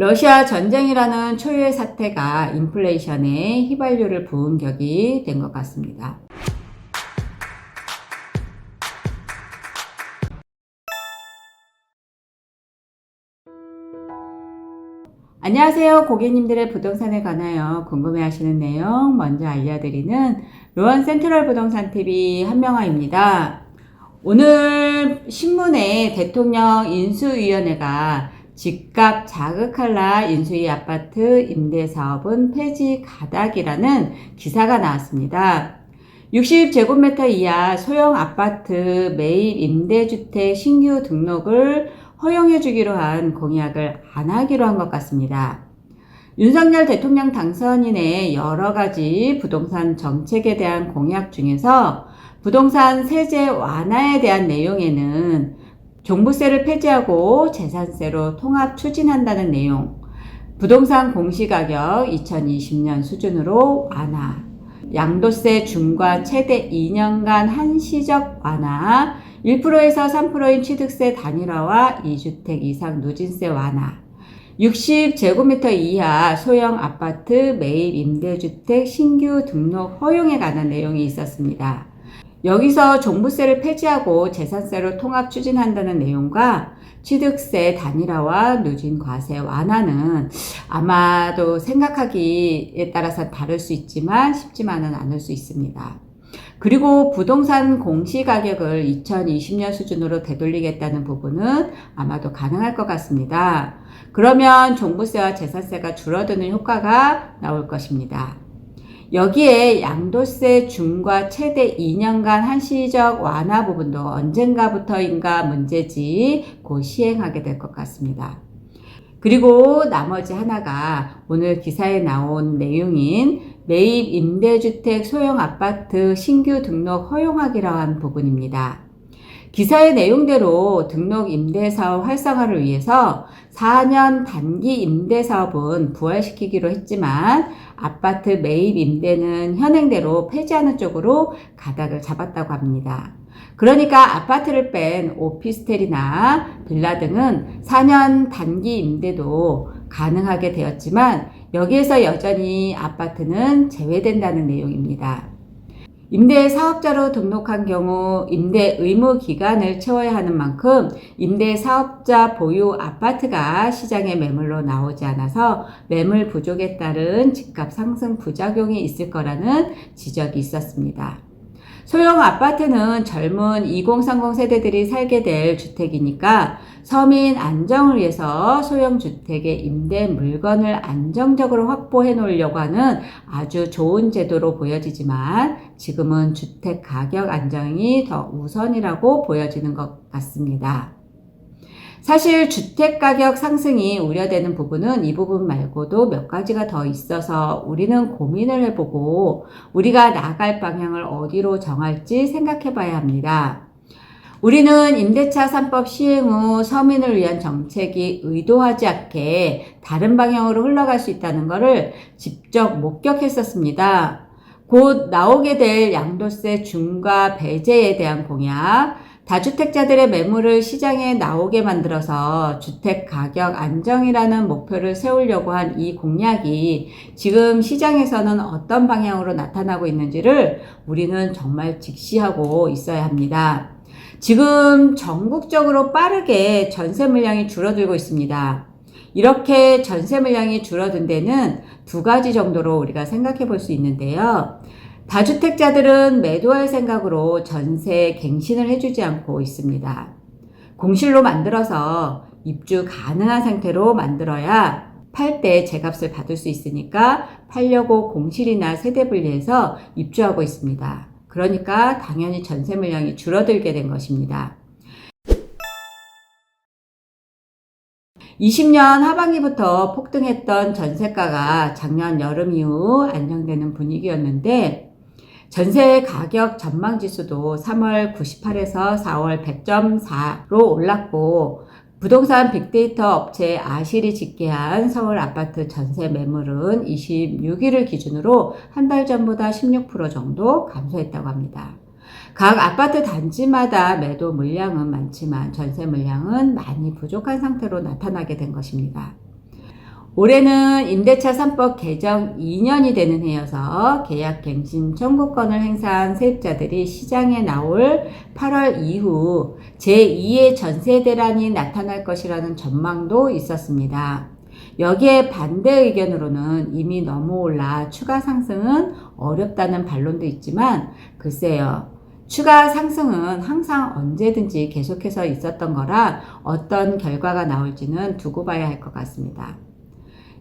러시아 전쟁이라는 초유의 사태가 인플레이션에 휘발유를 부은 격이 된 것 같습니다. 안녕하세요. 고객님들의 부동산에 관하여 궁금해 하시는 내용 먼저 알려드리는 로원 센트럴 부동산 TV 한명화입니다. 오늘 신문에 대통령 인수위원회가 집값 자극할라 인수위 아파트 임대 사업은 폐지 가닥이라는 기사가 나왔습니다. 60제곱미터 이하 소형 아파트 매입 임대주택 신규 등록을 허용해 주기로 한 공약을 안 하기로 한 것 같습니다. 윤석열 대통령 당선인의 여러 가지 부동산 정책에 대한 공약 중에서 부동산 세제 완화에 대한 내용에는 종부세를 폐지하고 재산세로 통합 추진한다는 내용, 부동산 공시가격 2020년 수준으로 완화, 양도세 중과 최대 2년간 한시적 완화, 1%에서 3%인 취득세 단일화와 2주택 이상 누진세 완화, 60제곱미터 이하 소형 아파트 매입 임대주택 신규 등록 허용에 관한 내용이 있었습니다. 여기서 종부세를 폐지하고 재산세로 통합 추진한다는 내용과 취득세 단일화와 누진 과세 완화는 아마도 생각하기에 따라서 다를 수 있지만 쉽지만은 않을 수 있습니다. 그리고 부동산 공시가격을 2020년 수준으로 되돌리겠다는 부분은 아마도 가능할 것 같습니다. 그러면 종부세와 재산세가 줄어드는 효과가 나올 것입니다. 여기에 양도세 중과 최대 2년간 한시적 완화 부분도 언젠가부터인가 문제지 곧 시행하게 될 것 같습니다. 그리고 나머지 하나가 오늘 기사에 나온 내용인 매입 임대주택 소형 아파트 신규 등록 허용하기로 한 부분입니다. 기사의 내용대로 등록 임대사업 활성화를 위해서 4년 단기 임대사업은 부활시키기로 했지만 아파트 매입 임대는 현행대로 폐지하는 쪽으로 가닥을 잡았다고 합니다. 그러니까 아파트를 뺀 오피스텔이나 빌라 등은 4년 단기 임대도 가능하게 되었지만 여기에서 여전히 아파트는 제외된다는 내용입니다. 임대 사업자로 등록한 경우 임대 의무 기간을 채워야 하는 만큼 임대 사업자 보유 아파트가 시장에 매물로 나오지 않아서 매물 부족에 따른 집값 상승 부작용이 있을 거라는 지적이 있었습니다. 소형 아파트는 젊은 2030 세대들이 살게 될 주택이니까 서민 안정을 위해서 소형 주택의 임대 물건을 안정적으로 확보해 놓으려고 하는 아주 좋은 제도로 보여지지만 지금은 주택 가격 안정이 더 우선이라고 보여지는 것 같습니다. 사실 주택 가격 상승이 우려되는 부분은 이 부분 말고도 몇 가지가 더 있어서 우리는 고민을 해보고 우리가 나갈 방향을 어디로 정할지 생각해 봐야 합니다. 우리는 임대차 3법 시행 후 서민을 위한 정책이 의도하지 않게 다른 방향으로 흘러갈 수 있다는 것을 직접 목격했었습니다. 곧 나오게 될 양도세 중과 배제에 대한 공약, 다주택자들의 매물을 시장에 나오게 만들어서 주택 가격 안정이라는 목표를 세우려고 한 이 공약이 지금 시장에서는 어떤 방향으로 나타나고 있는지를 우리는 정말 직시하고 있어야 합니다. 지금 전국적으로 빠르게 전세 물량이 줄어들고 있습니다. 이렇게 전세 물량이 줄어든 데는 두 가지 정도로 우리가 생각해 볼 수 있는데요. 다주택자들은 매도할 생각으로 전세 갱신을 해주지 않고 있습니다. 공실로 만들어서 입주 가능한 상태로 만들어야 팔 때 제값을 받을 수 있으니까 팔려고 공실이나 세대 분리해서 입주하고 있습니다. 그러니까 당연히 전세 물량이 줄어들게 된 것입니다. 20년 하반기부터 폭등했던 전세가가 작년 여름 이후 안정되는 분위기였는데 전세 가격 전망 지수도 3월 98에서 4월 100.4로 올랐고 부동산 빅데이터 업체 아실이 집계한 서울 아파트 전세 매물은 26일을 기준으로 한 달 전보다 16% 정도 감소했다고 합니다. 각 아파트 단지마다 매도 물량은 많지만 전세 물량은 많이 부족한 상태로 나타나게 된 것입니다. 올해는 임대차 3법 개정 2년이 되는 해여서 계약 갱신 청구권을 행사한 세입자들이 시장에 나올 8월 이후 제2의 전세 대란이 나타날 것이라는 전망도 있었습니다. 여기에 반대 의견으로는 이미 너무 올라 추가 상승은 어렵다는 반론도 있지만 글쎄요. 추가 상승은 항상 언제든지 계속해서 있었던 거라 어떤 결과가 나올지는 두고 봐야 할 것 같습니다.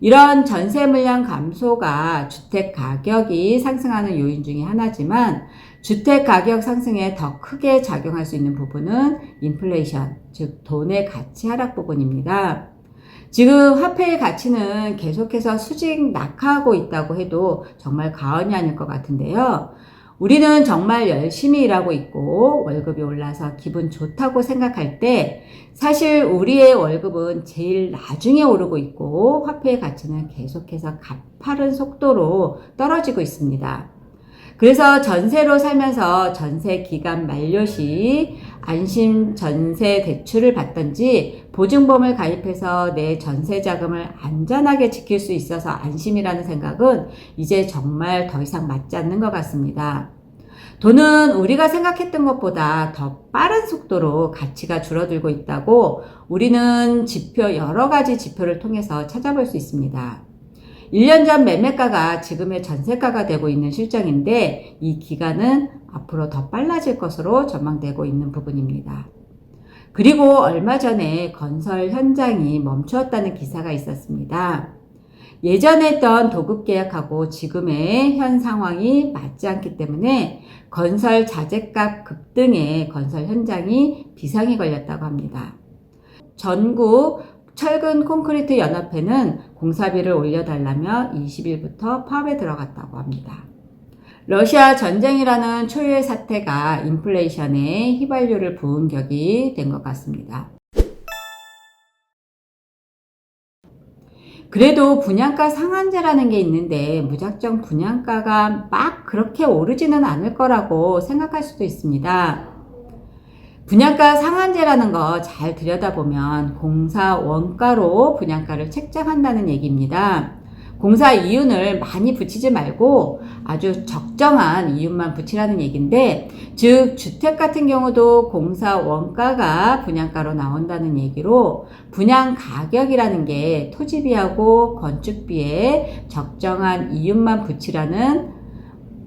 이런 전세 물량 감소가 주택 가격이 상승하는 요인 중에 하나지만 주택 가격 상승에 더 크게 작용할 수 있는 부분은 인플레이션, 즉 돈의 가치 하락 부분입니다. 지금 화폐의 가치는 계속해서 수직 낙하하고 있다고 해도 정말 과언이 아닐 것 같은데요. 우리는 정말 열심히 일하고 있고 월급이 올라서 기분 좋다고 생각할 때 사실 우리의 월급은 제일 나중에 오르고 있고 화폐의 가치는 계속해서 가파른 속도로 떨어지고 있습니다. 그래서 전세로 살면서 전세 기간 만료 시 안심 전세 대출을 받던지 보증보험을 가입해서 내 전세 자금을 안전하게 지킬 수 있어서 안심이라는 생각은 이제 정말 더 이상 맞지 않는 것 같습니다. 돈은 우리가 생각했던 것보다 더 빠른 속도로 가치가 줄어들고 있다고 우리는 지표, 여러 가지 지표를 통해서 찾아볼 수 있습니다. 1년 전 매매가가 지금의 전세가가 되고 있는 실정인데 이 기간은 앞으로 더 빨라질 것으로 전망되고 있는 부분입니다. 그리고 얼마 전에 건설 현장이 멈추었다는 기사가 있었습니다. 예전에 했던 도급 계약하고 지금의 현 상황이 맞지 않기 때문에 건설 자재값 급등에 건설 현장이 비상이 걸렸다고 합니다. 전국 철근 콘크리트 연합회는 공사비를 올려달라며 20일부터 파업에 들어갔다고 합니다. 러시아 전쟁이라는 초유의 사태가 인플레이션에 휘발유를 부은 격이 된 것 같습니다. 그래도 분양가 상한제라는 게 있는데 무작정 분양가가 막 그렇게 오르지는 않을 거라고 생각할 수도 있습니다. 분양가 상한제라는 거 잘 들여다보면 공사 원가로 분양가를 책정한다는 얘기입니다. 공사 이윤을 많이 붙이지 말고 아주 적정한 이윤만 붙이라는 얘기인데, 즉, 주택 같은 경우도 공사 원가가 분양가로 나온다는 얘기로 분양 가격이라는 게 토지비하고 건축비에 적정한 이윤만 붙이라는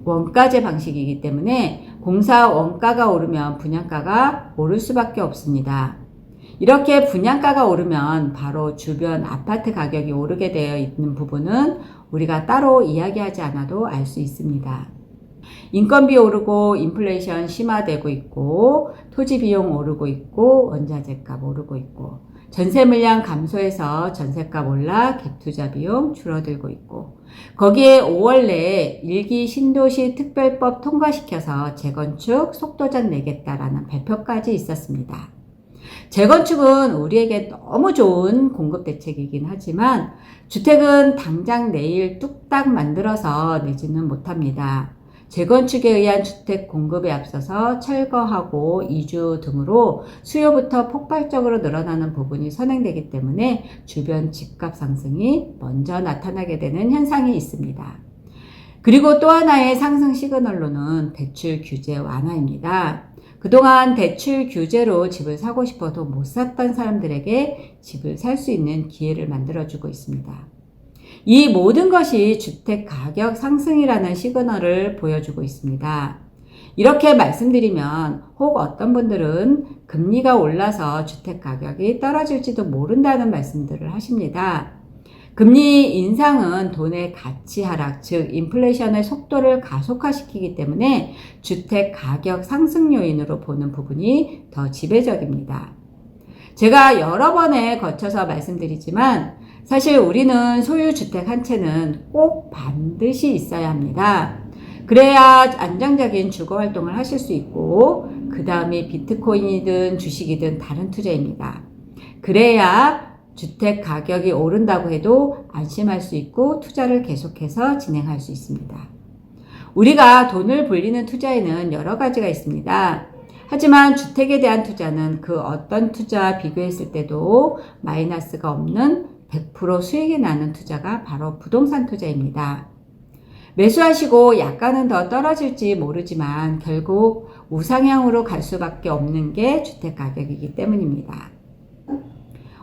원가제 방식이기 때문에 공사 원가가 오르면 분양가가 오를 수밖에 없습니다. 이렇게 분양가가 오르면 바로 주변 아파트 가격이 오르게 되어 있는 부분은 우리가 따로 이야기하지 않아도 알 수 있습니다. 인건비 오르고 인플레이션 심화되고 있고 토지 비용 오르고 있고 원자재 값 오르고 있고 전세 물량 감소해서 전세값 올라 갭투자 비용 줄어들고 있고 거기에 5월 내에 일기 신도시 특별법 통과시켜서 재건축 속도전 내겠다라는 발표까지 있었습니다. 재건축은 우리에게 너무 좋은 공급 대책이긴 하지만 주택은 당장 내일 뚝딱 만들어서 내지는 못합니다. 재건축에 의한 주택 공급에 앞서서 철거하고 이주 등으로 수요부터 폭발적으로 늘어나는 부분이 선행되기 때문에 주변 집값 상승이 먼저 나타나게 되는 현상이 있습니다. 그리고 또 하나의 상승 시그널로는 대출 규제 완화입니다. 그동안 대출 규제로 집을 사고 싶어도 못 샀던 사람들에게 집을 살 수 있는 기회를 만들어주고 있습니다. 이 모든 것이 주택 가격 상승이라는 시그널을 보여주고 있습니다. 이렇게 말씀드리면 혹 어떤 분들은 금리가 올라서 주택 가격이 떨어질지도 모른다는 말씀들을 하십니다. 금리 인상은 돈의 가치 하락, 즉 인플레이션의 속도를 가속화시키기 때문에 주택 가격 상승 요인으로 보는 부분이 더 지배적입니다. 제가 여러 번에 거쳐서 말씀드리지만 사실 우리는 소유주택 한 채는 꼭 반드시 있어야 합니다. 그래야 안정적인 주거 활동을 하실 수 있고, 그 다음에 비트코인이든 주식이든 다른 투자입니다. 그래야 주택 가격이 오른다고 해도 안심할 수 있고 투자를 계속해서 진행할 수 있습니다. 우리가 돈을 불리는 투자에는 여러 가지가 있습니다. 하지만 주택에 대한 투자는 그 어떤 투자와 비교했을 때도 마이너스가 없는 100% 수익이 나는 투자가 바로 부동산 투자입니다. 매수하시고 약간은 더 떨어질지 모르지만 결국 우상향으로 갈 수밖에 없는 게 주택 가격이기 때문입니다.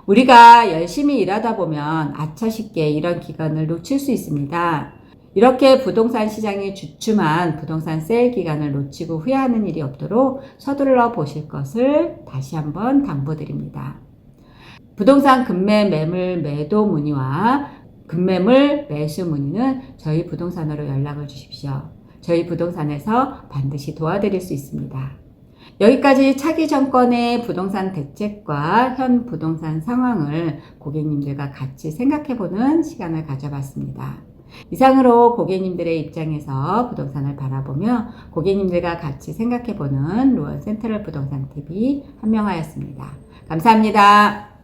우리가 열심히 일하다 보면 아차 싶게 이런 기간을 놓칠 수 있습니다. 이렇게 부동산 시장이 주춤한 부동산 세일 기간을 놓치고 후회하는 일이 없도록 서둘러 보실 것을 다시 한번 당부드립니다. 부동산 급매 매물 매도 문의와 급매물 매수 문의는 저희 부동산으로 연락을 주십시오. 저희 부동산에서 반드시 도와드릴 수 있습니다. 여기까지 차기 정권의 부동산 대책과 현 부동산 상황을 고객님들과 같이 생각해보는 시간을 가져봤습니다. 이상으로 고객님들의 입장에서 부동산을 바라보며 고객님들과 같이 생각해보는 로원 센트럴 부동산 TV 한명하였습니다. 감사합니다.